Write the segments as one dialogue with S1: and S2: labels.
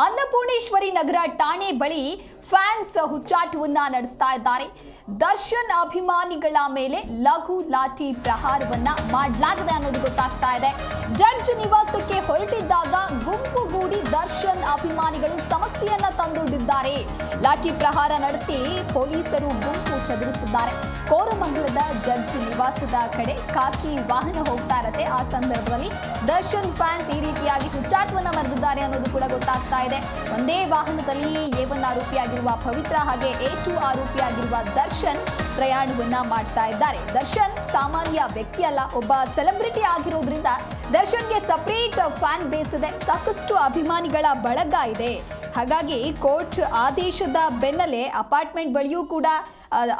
S1: ಅನ್ನಪೂರ್ಣೇಶ್ವರಿ ನಗರ ಠಾಣೆ ಬಳಿ ಫ್ಯಾನ್ಸ್ ಹುಚ್ಚಾಟವನ್ನ ನಡೆಸ್ತಾ ಇದ್ದಾರೆ. ದರ್ಶನ್ ಅಭಿಮಾನಿಗಳ ಮೇಲೆ ಲಘು ಲಾಠಿ ಪ್ರಹಾರವನ್ನ ಮಾಡಲಾಗಿದೆ ಅನ್ನೋದು ಗೊತ್ತಾಗ್ತಾ ಇದೆ. ಜಡ್ಜ್ ನಿವಾಸಕ್ಕೆ ಹೊರಟಿದ್ದಾಗ ಗುಂಪುಗೂಡಿ ದರ್ಶನ್ ಅಭಿಮಾನಿಗಳು ಸಮಸ್ಯೆಯನ್ನ ತಂದೊಡ್ಡಿದ್ದಾರೆ. ಲಾಠಿ ಪ್ರಹಾರ ನಡೆಸಿ ಪೊಲೀಸರು ಗುಂಪು ಚದುರಿಸಿದ್ದಾರೆ. ಕೋರಮಂಗಲದ ಜಡ್ಜ್ ನಿವಾಸದ ಕಡೆ ಕಾಕಿ ವಾಹನ ಹೋಗ್ತಾ ಇರತ್ತೆ. ಆ ಸಂದರ್ಭದಲ್ಲಿ ದರ್ಶನ್ ಫ್ಯಾನ್ಸ್ ಈ ರೀತಿಯಾಗಿ ಹುಚ್ಚಾಟವನ್ನ ಮರೆದಿದ್ದಾರೆ ಅನ್ನೋದು ಕೂಡ ಗೊತ್ತಾಗ್ತಾ ಇದೆ. ಒಂದೇ ವಾಹನದಲ್ಲಿ ಎ ಒನ್ ಆರೋಪಿಯಾಗಿರುವ ಪವಿತ್ರ ಹಾಗೆ ಎ ಟು ಆರೋಪಿಯಾಗಿರುವ ದರ್ಶನ್ ಪ್ರಯಾಣವನ್ನ ಮಾಡ್ತಾ ಇದ್ದಾರೆ. ದರ್ಶನ್ ಸಾಮಾನ್ಯ ವ್ಯಕ್ತಿ ಅಲ್ಲ, ಒಬ್ಬ ಸೆಲೆಬ್ರಿಟಿ ಆಗಿರೋದ್ರಿಂದ ದರ್ಶನ್ಗೆ ಸಪ್ರೇಟ್ ಫ್ಯಾನ್ ಬೇಸ್ ಇದೆ. ಸಾಕಷ್ಟು ಅಭಿಮಾನಿಗಳ ಬಳಗ ಇದೆ. ಹಾಗಾಗಿ ಕೋರ್ಟ್ ಆದೇಶದ ಬೆನ್ನಲ್ಲೇ ಅಪಾರ್ಟ್ಮೆಂಟ್ ಬಳಿಯೂ ಕೂಡ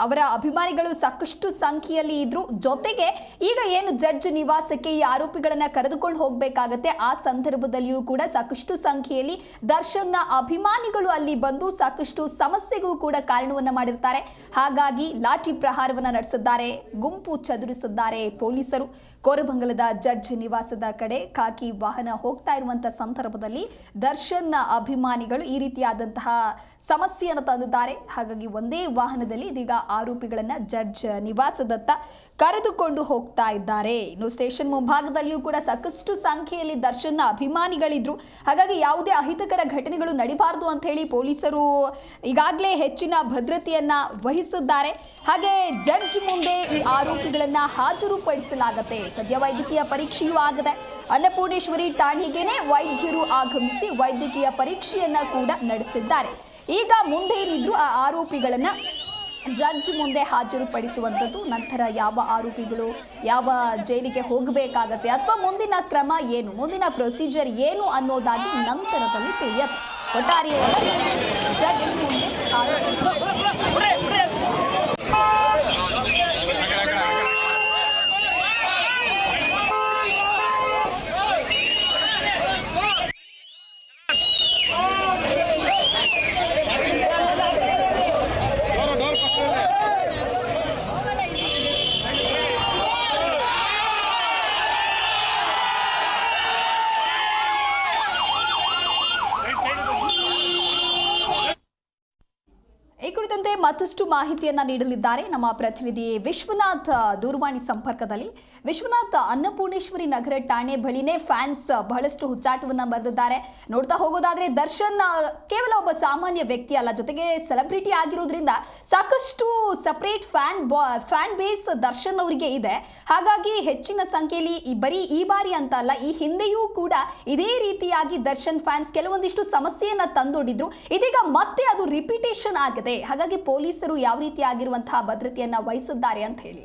S1: ಅವರ ಅಭಿಮಾನಿಗಳು ಸಾಕಷ್ಟು ಸಂಖ್ಯೆಯಲ್ಲಿ ಇದ್ರು. ಜೊತೆಗೆ ಈಗ ಏನು ಜಡ್ಜ್ ನಿವಾಸಕ್ಕೆ ಈ ಆರೋಪಿಗಳನ್ನ ಕರೆದುಕೊಂಡು ಹೋಗಬೇಕಾಗತ್ತೆ, ಆ ಸಂದರ್ಭದಲ್ಲಿಯೂ ಕೂಡ ಸಾಕಷ್ಟು ಸಂಖ್ಯೆಯಲ್ಲಿ ದರ್ಶನ್ನ ಅಭಿಮಾನಿಗಳು ಅಲ್ಲಿ ಬಂದು ಸಾಕಷ್ಟು ಸಮಸ್ಯೆಗೂ ಕೂಡ ಕಾರಣವನ್ನ ಮಾಡಿರ್ತಾರೆ. ಹಾಗಾಗಿ ಲಾಠಿ ಪ್ರಹಾರವನ್ನ ನಡೆಸಿದ್ದಾರೆ, ಗುಂಪು ಚದುರಿಸಿದ್ದಾರೆ ಪೊಲೀಸರು. ಕೋರಬಂಗಲದ ಜಡ್ಜ್ ನಿವಾಸದ ಕಡೆ ಖಾಕಿ ವಾಹನ ಹೋಗ್ತಾ ಇರುವಂತಹ ಸಂದರ್ಭದಲ್ಲಿ ದರ್ಶನ್ನ ಅಭಿಮಾನಿಗಳು ಈ ರೀತಿಯಾದಂತಹ ಸಮಸ್ಯೆಯನ್ನು ತಂದಿದ್ದಾರೆ. ಹಾಗಾಗಿ ಒಂದೇ ವಾಹನದಲ್ಲಿ ಇದೀಗ ಆರೋಪಿಗಳನ್ನ ಜಡ್ಜ್ ನಿವಾಸದತ್ತ ಕರೆದುಕೊಂಡು ಹೋಗ್ತಾ ಇದ್ದಾರೆ. ಇನ್ನು ಸ್ಟೇಷನ್ ಮುಂಭಾಗದಲ್ಲಿಯೂ ಕೂಡ ಸಾಕಷ್ಟು ಸಂಖ್ಯೆಯಲ್ಲಿ ದರ್ಶನ ಅಭಿಮಾನಿಗಳಿದ್ರು. ಹಾಗಾಗಿ ಯಾವುದೇ ಅಹಿತಕರ ಘಟನೆಗಳು ನಡಿಬಾರದು ಅಂತ ಹೇಳಿ ಪೊಲೀಸರು ಈಗಾಗಲೇ ಹೆಚ್ಚಿನ ಭದ್ರತೆಯನ್ನ ವಹಿಸಿದ್ದಾರೆ. ಹಾಗೆ ಜಡ್ಜ್ ಮುಂದೆ ಈ ಆರೋಪಿಗಳನ್ನ ಹಾಜರುಪಡಿಸಲಾಗತ್ತೆ. ಸದ್ಯ ವೈದ್ಯಕೀಯ ಪರೀಕ್ಷೆಯೂ ಆಗದೆ. ಅನ್ನಪೂರ್ಣೇಶ್ವರಿ ಠಾಣೆಗೆನೆ ವೈದ್ಯರು ಆಗಮಿಸಿ ವೈದ್ಯಕೀಯ ಪರೀಕ್ಷೆಯನ್ನ ಕೂಡ ನಡೆಸಿದ್ದಾರೆ. ಈಗ ಮುಂದೆ ಏನಿದ್ರು ಆ ಆರೋಪಿಗಳನ್ನ ಜಡ್ಜ್ ಮುಂದೆ ಹಾಜರುಪಡಿಸುವಂಥದ್ದು, ನಂತರ ಯಾವ ಆರೋಪಿಗಳು ಯಾವ ಜೈಲಿಗೆ ಹೋಗಬೇಕಾಗತ್ತೆ, ಅಥವಾ ಮುಂದಿನ ಕ್ರಮ ಏನು, ಮುಂದಿನ ಪ್ರೊಸೀಜರ್ ಏನು ಅನ್ನೋದಾಗಿ ನಂತರದಲ್ಲಿ ತಿಳಿಯತ್ತೆ. ಒಟ್ಟಾರೆಯಾಗಿ ಜಡ್ಜ್ ಮುಂದೆ ಆರೋಪಿ ಮಾಹಿತಿಯನ್ನ ನೀಡಲಿದ್ದಾರೆ ನಮ್ಮ ಪ್ರತಿನಿಧಿ ವಿಶ್ವನಾಥ್ ದೂರವಾಣಿ ಸಂಪರ್ಕದಲ್ಲಿ. ವಿಶ್ವನಾಥ್, ಅನ್ನಪೂರ್ಣೇಶ್ವರಿ ನಗರ ಠಾಣೆ ಬಳಿನೇ ಫ್ಯಾನ್ಸ್ ಬಹಳಷ್ಟು ಹುಚ್ಚಾಟವನ್ನ ಬರೆದಿದ್ದಾರೆ. ನೋಡ್ತಾ ಹೋಗೋದಾದ್ರೆ ದರ್ಶನ್ ಕೇವಲ ಒಬ್ಬ ಸಾಮಾನ್ಯ ವ್ಯಕ್ತಿ ಅಲ್ಲ, ಜೊತೆಗೆ ಸೆಲೆಬ್ರಿಟಿ ಆಗಿರೋದ್ರಿಂದ ಸಾಕಷ್ಟು separate fan fan base Darshan ಅವರಿಗೆ ಇದೆ. ಹಾಗಾಗಿ ಹೆಚ್ಚಿನ ಸಂಖ್ಯೆಯಲ್ಲಿ ಈ ಬರೀ ಈ ಬಾರಿ ಅಂತ ಅಲ್ಲ, ಈ ಹಿಂದೆಯೂ ಕೂಡ ಇದೇ ರೀತಿಯಾಗಿ ದರ್ಶನ್ ಫ್ಯಾನ್ಸ್ ಕೆಲವೊಂದಿಷ್ಟು ಸಮಸ್ಯೆಯನ್ನ ತಂದೊಡ್ಡಿದ್ರು. ಇದೀಗ ಮತ್ತೆ ಅದು ರಿಪಿಟೇಷನ್ ಆಗಿದೆ. ಹಾಗಾಗಿ ಪೊಲೀಸರು ಯಾವ ರೀತಿಯಾಗಿರುವಂತಹ ಭದ್ರತೆಯನ್ನ ವಹಿಸಿದ್ದಾರೆ ಅಂತ ಹೇಳಿ.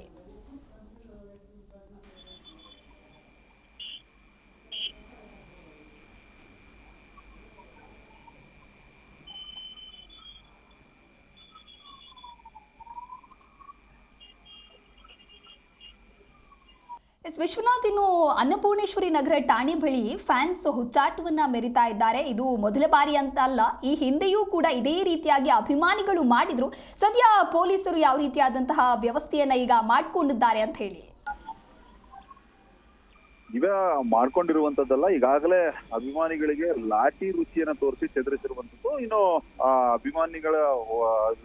S1: ಎಸ್, ವಿಶ್ವನಾಥ್, ಇನ್ನು ಅನ್ನಪೂರ್ಣೇಶ್ವರಿ ನಗರ ಠಾಣೆ ಬಳಿ ಫ್ಯಾನ್ಸ್ ಹುಚ್ಚಾಟವನ್ನ ಮೆರಿತಾ ಇದ್ದಾರೆ. ಇದು ಮೊದಲ ಬಾರಿ ಅಂತ ಅಲ್ಲ ಈ ಹಿಂದೆಯೂ ಕೂಡ ಇದೇ ರೀತಿಯಾಗಿ ಅಭಿಮಾನಿಗಳು ಮಾಡಿದ್ರು. ಸದ್ಯ ಪೊಲೀಸರು ಯಾವ ರೀತಿಯಾದಂತಹ ವ್ಯವಸ್ಥೆಯನ್ನ ಈಗ ಮಾಡ್ಕೊಂಡಿದ್ದಾರೆ ಅಂತ ಹೇಳಿ.
S2: ಇವ ಮಾಡ್ಕೊಂಡಿರುವಂತದ್ದಲ್ಲ, ಈಗಾಗಲೇ ಅಭಿಮಾನಿಗಳಿಗೆ ಲಾಠಿ ರುಚಿಯನ್ನ ತೋರಿಸಿ ಚದುರಿಸಿರುವಂತದ್ದು, ಇನ್ನು, ಆ, ಅಭಿಮಾನಿಗಳ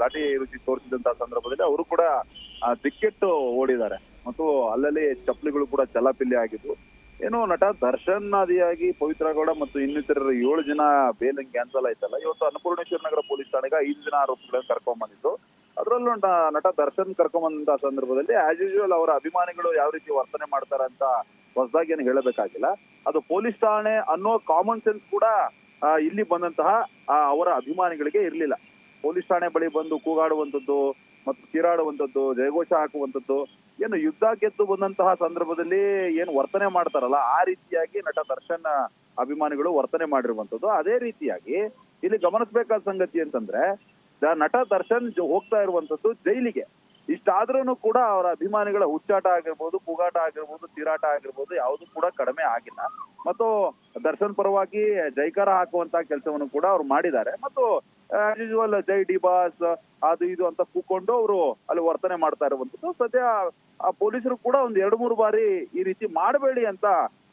S2: ಲಾಟಿ ರುಚಿ ತೋರಿಸಿದಂತಹ ಸಂದರ್ಭದಲ್ಲಿ ಅವರು ಕೂಡ ದಿಕ್ಕೆಟ್ಟು ಓಡಿದ್ದಾರೆ. ಮತ್ತು ಅಲ್ಲಲ್ಲಿ ಚಪ್ಪಲಿಗಳು ಕೂಡ ಚಲಾಪಿಲ್ಲಿ ಆಗಿದ್ವು. ಏನು, ನಟ ದರ್ಶನ್ ಆದಿಯಾಗಿ ಪವಿತ್ರ ಗೌಡ ಮತ್ತು ಇನ್ನಿತರ ಏಳು ಜನ ಬೇಲ್ ಕ್ಯಾನ್ಸಲ್ ಆಯ್ತಲ್ಲ ಇವತ್ತು ಅನ್ನಪೂರ್ಣೇಶ್ವರ ನಗರ ಪೊಲೀಸ್ ಠಾಣೆಗೆ ಐದು ಜನ ಆರೋಪಿಗಳನ್ನು ಕರ್ಕೊಂಡ್ ಬಂದಿದ್ದು ಅದರಲ್ಲೂ ನಟ ದರ್ಶನ್ ಕರ್ಕೊಂಡ್ ಬಂದಂತ ಸಂದರ್ಭದಲ್ಲಿ ಆಸ್ ಯೂಶುವಲ್ ಅವರ ಅಭಿಮಾನಿಗಳು ಯಾವ ರೀತಿ ವರ್ತನೆ ಮಾಡ್ತಾರೆ ಅಂತ ಹೊಸದಾಗಿ ಏನು ಹೇಳಬೇಕಾಗಿಲ್ಲ. ಅದು ಪೊಲೀಸ್ ಠಾಣೆ ಅನ್ನೋ ಕಾಮನ್ ಸೆನ್ಸ್ ಕೂಡ ಇಲ್ಲಿ ಬಂದಂತಹ ಅವರ ಅಭಿಮಾನಿಗಳಿಗೆ ಇರಲಿಲ್ಲ. ಪೊಲೀಸ್ ಠಾಣೆ ಬಳಿ ಬಂದು ಕೂಗಾಡುವಂಥದ್ದು ಮತ್ತು ತೀರಾಡುವಂಥದ್ದು ಜಯಘೋಷ ಹಾಕುವಂಥದ್ದು ಏನು ಯುದ್ಧ ಗೆದ್ದು ಬಂದಂತಹ ಸಂದರ್ಭದಲ್ಲಿ ಏನು ವರ್ತನೆ ಮಾಡ್ತಾರಲ್ಲ, ಆ ರೀತಿಯಾಗಿ ನಟ ದರ್ಶನ್ ಅಭಿಮಾನಿಗಳು ವರ್ತನೆ ಮಾಡಿರುವಂಥದ್ದು ಅದೇ ರೀತಿಯಾಗಿ ಇಲ್ಲಿ ಗಮನಿಸಬೇಕಾದ ಸಂಗತಿ ಅಂತಂದ್ರೆ ನಟ ದರ್ಶನ್ ಹೋಗ್ತಾ ಇರುವಂತದ್ದು ಜೈಲಿಗೆ. ಇಷ್ಟಾದ್ರೂ ಕೂಡ ಅವರ ಅಭಿಮಾನಿಗಳ ಹುಚ್ಚಾಟ ಆಗಿರ್ಬೋದು, ಕೂಗಾಟ ಆಗಿರ್ಬೋದು, ತಿರಾಟ ಆಗಿರ್ಬೋದು ಯಾವುದು ಕೂಡ ಕಡಿಮೆ ಆಗಿಲ್ಲ. ಮತ್ತು ದರ್ಶನ್ ಪರವಾಗಿ ಜೈಕಾರ ಹಾಕುವಂತ ಕೆಲಸವನ್ನು ಕೂಡ ಅವ್ರು ಮಾಡಿದ್ದಾರೆ. ಮತ್ತು ಯೂಶುವಲ್ ಜೈ ಡಿ ಬಾಸ್, ಅದು ಇದು ಅಂತ ಕೂಕೊಂಡು ಅವರು ಅಲ್ಲಿ ವರ್ತನೆ ಮಾಡ್ತಾ ಇರುವಂತದ್ದು ಸದ್ಯ ಆ ಪೊಲೀಸರು ಕೂಡ ಒಂದ್ ಎರಡು ಮೂರು ಬಾರಿ ಈ ರೀತಿ ಮಾಡಬೇಡಿ ಅಂತ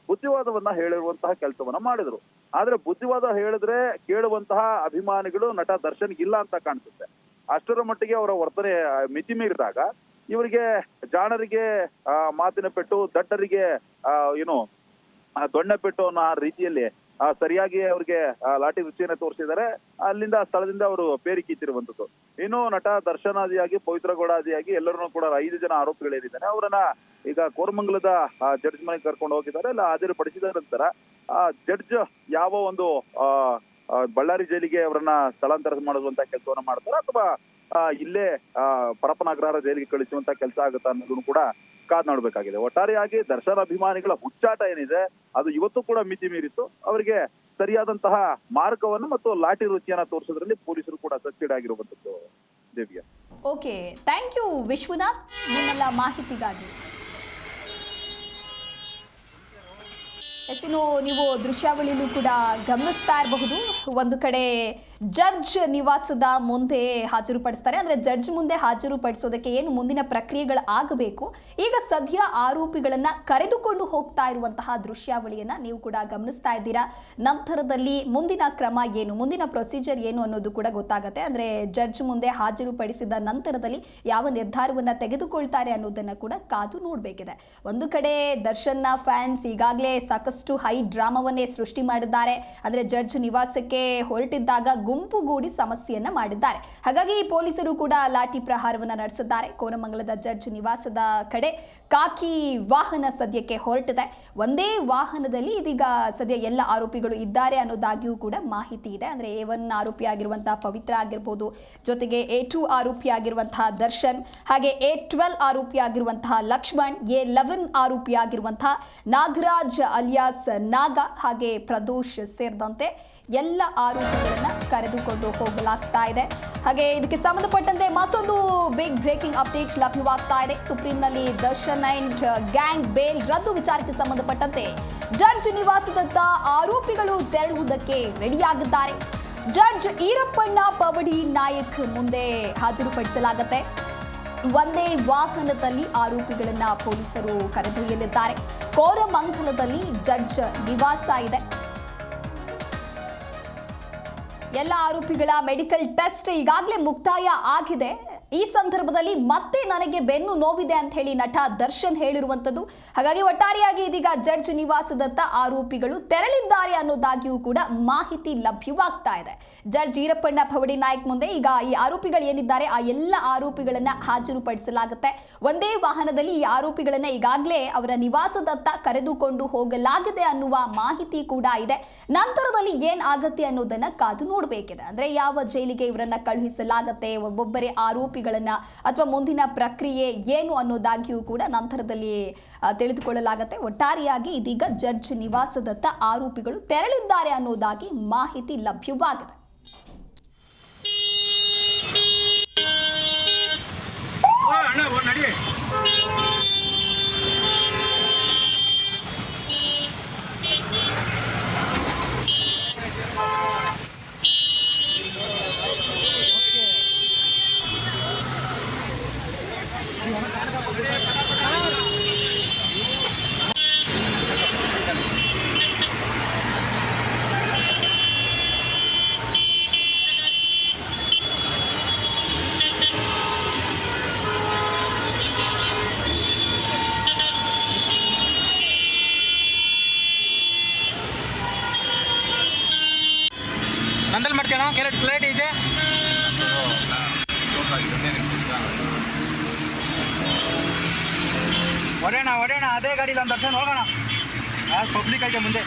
S2: ಬುದ್ಧಿವಾದವನ್ನ ಹೇಳಿರುವಂತಹ ಕೆಲಸವನ್ನ ಮಾಡಿದ್ರು. ಆದ್ರೆ ಬುದ್ಧಿವಾದ ಹೇಳಿದ್ರೆ ಕೇಳುವಂತಹ ಅಭಿಮಾನಿಗಳು ನಟ ದರ್ಶನ್ ಇಲ್ಲ ಅಂತ ಕಾಣಿಸುತ್ತೆ. ಅಷ್ಟರ ಮಟ್ಟಿಗೆ ಅವರ ವರ್ತನೆ ಮಿತಿ ಮೀರಿದಾಗ ಇವರಿಗೆ ಜಾಣರಿಗೆ ಮಾತಿನ ಪೆಟ್ಟು ದಡ್ಡರಿಗೆ ಆ, ಏನು ದೊಣ್ಣೆ ಪೆಟ್ಟು ಅನ್ನೋ ರೀತಿಯಲ್ಲಿ ಸರಿಯಾಗಿ ಅವ್ರಿಗೆ ಲಾಠಿ ರುಚಿಯನ್ನ ತೋರಿಸಿದ್ದಾರೆ. ಅಲ್ಲಿಂದ ಆ ಸ್ಥಳದಿಂದ ಅವರು ಪೇರಿ ಕೀತಿರುವಂತದ್ದು ಇನ್ನು ನಟ ದರ್ಶನಾದಿಯಾಗಿ ಪವಿತ್ರಗೌಡಾದಿಯಾಗಿ ಎಲ್ಲರನ್ನೂ ಕೂಡ ಐದು ಜನ ಆರೋಪಿಗಳೇನಿದ್ದಾನೆ ಅವರನ್ನ ಈಗ ಕೋರಮಂಗಲದ ಜಡ್ಜ್ ಮನೆಗೆ ಕರ್ಕೊಂಡು ಹೋಗಿದ್ದಾರೆ. ಎಲ್ಲ ಹಾಜರುಪಡಿಸಿದ ನಂತರ, ಆ, ಜಡ್ಜ್ ಯಾವ ಒಂದು ಬಳ್ಳಾರಿ ಜೈಲಿಗೆ ಅವರನ್ನ ಸ್ಥಳಾಂತರ ಮಾಡುವಂತ ಕೆಲಸವನ್ನ ಮಾಡ್ತಾರೆ ಅಥವಾ ಇಲ್ಲೇ ಪರಪನಗ್ರಹಾರ ಜೈಲಿಗೆ ಕಳಿಸುವಂತ ಕೆಲಸ ಆಗುತ್ತಾ ಅನ್ನೋದನ್ನು ಕೂಡ ಕಾದ್ ನೋಡ್ಬೇಕಾಗಿದೆ. ಒಟ್ಟಾರೆಯಾಗಿ ದರ್ಶನ ಅಭಿಮಾನಿಗಳ ಹುಚ್ಚಾಟ ಏನಿದೆ, ಅದು ಇವತ್ತು ಕೂಡ ಮಿತಿ ಮೀರಿತ್ತು. ಅವರಿಗೆ ಸರಿಯಾದಂತಹ ಮಾರ್ಗವನ್ನು ಮತ್ತು ಲಾಠಿ ರುಚಿಯನ್ನ ತೋರಿಸೋದ್ರಲ್ಲಿ ಪೊಲೀಸರು ಕೂಡ ಸಕ್ಸೀಡ್ ಆಗಿರುವಂತದ್ದು ದೇವಿಯ
S1: ಓಕೆ, ಥ್ಯಾಂಕ್ ಯು ವಿಶ್ವನಾಥ್ ನಿಮ್ಮೆಲ್ಲ ಮಾಹಿತಿಗಾಗಿ. ಎಸ್ ನೀವು ದೃಶ್ಯಾವಳಿಯಲ್ಲೂ ಕೂಡ ಗಮನಿಸ್ತಾ ಇರಬಹುದು. ಒಂದು ಕಡೆ ಜಡ್ಜ್ ನಿವಾಸದ ಮುಂದೆ ಹಾಜರುಪಡಿಸ್ತಾರೆ. ಅಂದರೆ ಜಡ್ಜ್ ಮುಂದೆ ಹಾಜರುಪಡಿಸೋದಕ್ಕೆ ಏನು ಮುಂದಿನ ಪ್ರಕ್ರಿಯೆಗಳು ಆಗಬೇಕು. ಈಗ ಸದ್ಯ ಆರೋಪಿಗಳನ್ನು ಕರೆದುಕೊಂಡು ಹೋಗ್ತಾ ಇರುವಂತಹ ದೃಶ್ಯಾವಳಿಯನ್ನು ನೀವು ಕೂಡ ಗಮನಿಸ್ತಾ ಇದ್ದೀರಾ. ನಂತರದಲ್ಲಿ ಮುಂದಿನ ಕ್ರಮ ಏನು, ಮುಂದಿನ ಪ್ರೊಸೀಜರ್ ಏನು ಅನ್ನೋದು ಕೂಡ ಗೊತ್ತಾಗುತ್ತೆ. ಅಂದರೆ ಜಡ್ಜ್ ಮುಂದೆ ಹಾಜರುಪಡಿಸಿದ ನಂತರದಲ್ಲಿ ಯಾವ ನಿರ್ಧಾರವನ್ನು ತೆಗೆದುಕೊಳ್ತಾರೆ ಅನ್ನೋದನ್ನು ಕೂಡ ಕಾದು ನೋಡಬೇಕಿದೆ. ಒಂದು ಕಡೆ ದರ್ಶನ್ನ ಫ್ಯಾನ್ಸ್ ಈಗಾಗಲೇ ಸಾಕಷ್ಟು ಹೈ ಡ್ರಾಮಾವನ್ನೇ ಸೃಷ್ಟಿ ಮಾಡಿದ್ದಾರೆ. ಅಂದರೆ ಜಡ್ಜ್ ನಿವಾಸಕ್ಕೆ ಹೊರಟಿದ್ದಾಗ ಗುಂಪುಗೂಡಿ ಸಮಸ್ಯೆಯನ್ನ ಮಾಡಿದ್ದಾರೆ. ಹಾಗಾಗಿ ಈ ಪೊಲೀಸರು ಕೂಡ ಲಾಠಿ ಪ್ರಹಾರವನ್ನು ನಡೆಸಿದ್ದಾರೆ. ಕೋರಮಂಗಲದ ಜಡ್ಜ್ ನಿವಾಸದ ಕಡೆ ಕಾಕಿ ವಾಹನ ಸದ್ಯಕ್ಕೆ ಹೊರಟಿದೆ. ಒಂದೇ ವಾಹನದಲ್ಲಿ ಇದೀಗ ಸದ್ಯ ಎಲ್ಲ ಆರೋಪಿಗಳು ಇದ್ದಾರೆ ಅನ್ನೋದಾಗಿಯೂ ಕೂಡ ಮಾಹಿತಿ ಇದೆ. ಅಂದರೆ ಎ ಒನ್ ಆರೋಪಿ ಆಗಿರುವಂತಹ ಪವಿತ್ರ ಆಗಿರ್ಬೋದು, ಜೊತೆಗೆ ಎ ಟು ಆರೋಪಿ ಆಗಿರುವಂತಹ ದರ್ಶನ್, ಹಾಗೆ ಎ ಟ್ವೆಲ್ ಆರೋಪಿ ಆಗಿರುವಂತಹ ಲಕ್ಷ್ಮಣ್, ಎ ಲೆವೆನ್ ಆರೋಪಿ ಆಗಿರುವಂತಹ ನಾಗರಾಜ್ ಅಲಿಯಾಸ್ ನಾಗ, ಹಾಗೆ ಪ್ರದೋಷ್ ಸೇರಿದಂತೆ ಎಲ್ಲ ಆರೋಪಿಗಳನ್ನ ಕರೆದುಕೊಂಡು ಹೋಗಲಾಗ್ತಾ ಇದೆ. ಹಾಗೆ ಇದಕ್ಕೆ ಸಂಬಂಧಪಟ್ಟಂತೆ ಮತ್ತೊಂದು ಬಿಗ್ ಬ್ರೇಕಿಂಗ್ ಅಪ್ಡೇಟ್ ಲಭ್ಯವಾಗ್ತಾ ಇದೆ. ಸುಪ್ರೀಂನಲ್ಲಿ ದರ್ಶನ್ ಅಂಡ್ ಗ್ಯಾಂಗ್ ಬೇಲ್ ರದ್ದು ವಿಚಾರಕ್ಕೆ ಸಂಬಂಧಪಟ್ಟಂತೆ ಜಡ್ಜ್ ನಿವಾಸದತ್ತ ಆರೋಪಿಗಳು ತೆರಳುವುದಕ್ಕೆ ರೆಡಿಯಾಗಿದ್ದಾರೆ. ಜಡ್ಜ್ ಈರಪ್ಪಣ್ಣ ಪವಡಿ ನಾಯಕ್ ಮುಂದೆ ಹಾಜರುಪಡಿಸಲಾಗುತ್ತೆ. ಒಂದೇ ವಾಹನದಲ್ಲಿ ಆರೋಪಿಗಳನ್ನ ಪೊಲೀಸರು ಕರೆದೊಯ್ಯಲಿದ್ದಾರೆ. ಕೋರಮಂಗಲದಲ್ಲಿ ಜಡ್ಜ್ ನಿವಾಸ ಇದೆ. ಎಲ್ಲ ಆರೋಪಿಗಳ ಮೆಡಿಕಲ್ ಟೆಸ್ಟ್ ಈಗಾಗಲೇ ಮುಕ್ತಾಯ ಆಗಿದೆ. ಈ ಸಂದರ್ಭದಲ್ಲಿ ಮತ್ತೆ ನನಗೆ ಬೆನ್ನು ನೋವಿದೆ ಅಂತ ಹೇಳಿ ನಟ ದರ್ಶನ್ ಹೇಳಿರುವಂಥದ್ದು. ಹಾಗಾಗಿ ಒಟ್ಟಾರೆಯಾಗಿ ಇದೀಗ ಜಡ್ಜ್ ನಿವಾಸದತ್ತ ಆರೋಪಿಗಳು ತೆರಳಿದ್ದಾರೆ ಅನ್ನೋದಾಗಿಯೂ ಕೂಡ ಮಾಹಿತಿ ಲಭ್ಯವಾಗ್ತಾ ಇದೆ. ಜಡ್ಜ್ ಈರಪ್ಪಣ್ಣ ಭವಡಿ ನಾಯಕ್ ಮುಂದೆ ಈಗ ಈ ಆರೋಪಿಗಳು ಏನಿದ್ದಾರೆ, ಆ ಎಲ್ಲ ಆರೋಪಿಗಳನ್ನ ಹಾಜರುಪಡಿಸಲಾಗುತ್ತೆ. ಒಂದೇ ವಾಹನದಲ್ಲಿ ಈ ಆರೋಪಿಗಳನ್ನ ಈಗಾಗಲೇ ಅವರ ನಿವಾಸದತ್ತ ಕರೆದುಕೊಂಡು ಹೋಗಲಾಗಿದೆ ಅನ್ನುವ ಮಾಹಿತಿ ಕೂಡ ಇದೆ. ನಂತರದಲ್ಲಿ ಏನ್ ಆಗತ್ತೆ ಅನ್ನೋದನ್ನ ಕಾದು ನೋಡಬೇಕಿದೆ. ಅಂದ್ರೆ ಯಾವ ಜೈಲಿಗೆ ಇವರನ್ನ ಕಳುಹಿಸಲಾಗತ್ತೆ, ಒಬ್ಬೊಬ್ಬರೇ ಆರೋಪಿಗಳನ್ನ ಅಥವಾ ಮುಂದಿನ ಪ್ರಕ್ರಿಯೆ ಏನು ಅನ್ನೋದಾಗಿಯೂ ಕೂಡ ನಂತರದಲ್ಲಿ ತಿಳಿದುಕೊಳ್ಳಲಾಗುತ್ತೆ. ಒಟ್ಟಾರೆಯಾಗಿ ಇದೀಗ ಜಡ್ಜ್ ನಿವಾಸದತ್ತ ಆರೋಪಿಗಳು ತೆರಳಿದ್ದಾರೆ ಅನ್ನೋದಾಗಿ ಮಾಹಿತಿ ಲಭ್ಯವಾಗಿದೆ.
S3: ಓ ಅಣ್ಣ ಓ ನಡಿ ನಂದಲ್ಲಿ ಮಾಡ್ತೀಯಣ್ಣ ಕೆಲ ಫ್ಲೈಟ್ ಇದೆ. ಹೊಡೆಯೋಣ ಹೊಡೆಯೋಣ ಅದೇ ಗಾಡಿಲಿ ಒಂದು ದರ್ಶನ ಹೋಗೋಣ. ಪಬ್ಲಿಕ್ ಐತೆ ಮುಂದೆ.